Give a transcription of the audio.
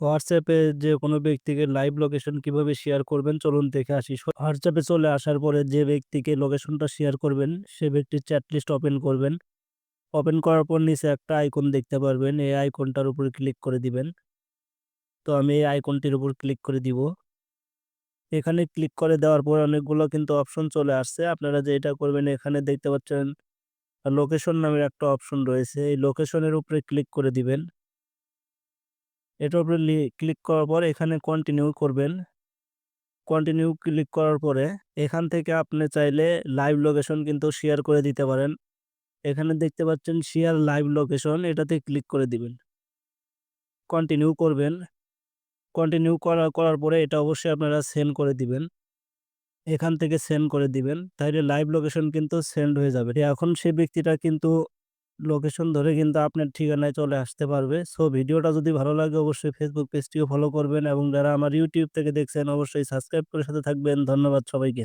হোয়াটসঅ্যাপে যে কোনো ব্যক্তিকে লাইভ লোকেশন কীভাবে শেয়ার করবেন, চলুন দেখে আসি। হোয়াটসঅ্যাপে চলে আসার পরে যে ব্যক্তিকে লোকেশনটা শেয়ার করবেন, সে ব্যক্তির চ্যাট লিস্ট ওপেন করবেন। ওপেন করার পর নিচে একটা আইকন দেখতে পারবেন। এই আইকনটার উপর ক্লিক করে দিবেন। তো আমি এই আইকনটির উপর ক্লিক করে দিব। এখানে ক্লিক করে দেওয়ার পর অনেকগুলো কিন্তু অপশন চলে আসছে। আপনারা যেটা করবেন, এখানে দেখতে পাচ্ছেন, লোকেশন নামের একটা অপশন রয়েছে। এই লোকেশনের উপরে ক্লিক করে দিবেন। এটার উপরে ক্লিক করার পর এখানে কন্টিনিউ করবেন। কন্টিনিউ ক্লিক করার পরে এখান থেকে আপনি চাইলে লাইভ লোকেশন কিন্তু শেয়ার করে দিতে পারেন। এখানে দেখতে পাচ্ছেন শেয়ার লাইভ লোকেশন এটাতে ক্লিক করে দিবেন। কন্টিনিউ করবেন। কন্টিনিউ করা, করার পরে এটা অবশ্যই আপনারা সেন্ড করে দিবেন। এখান থেকে সেন্ড করে দিবেন। তাইলে লাইভ লোকেশন কিন্তু সেন্ড হয়ে যাবে। এখন সেই ব্যক্তিটা কিন্তু লোকেশন ধরে কিন্তু আপনার ঠিকানায় চলে আসতে পারবে। সো ভিডিওটা যদি ভালো লাগে অবশ্যই ফেসবুক পেজটিও ফলো করবেন এবং যারা আমার ইউটিউব থেকে দেখছেন অবশ্যই সাবস্ক্রাইব করে সাথে থাকবেন। ধন্যবাদ সবাইকে।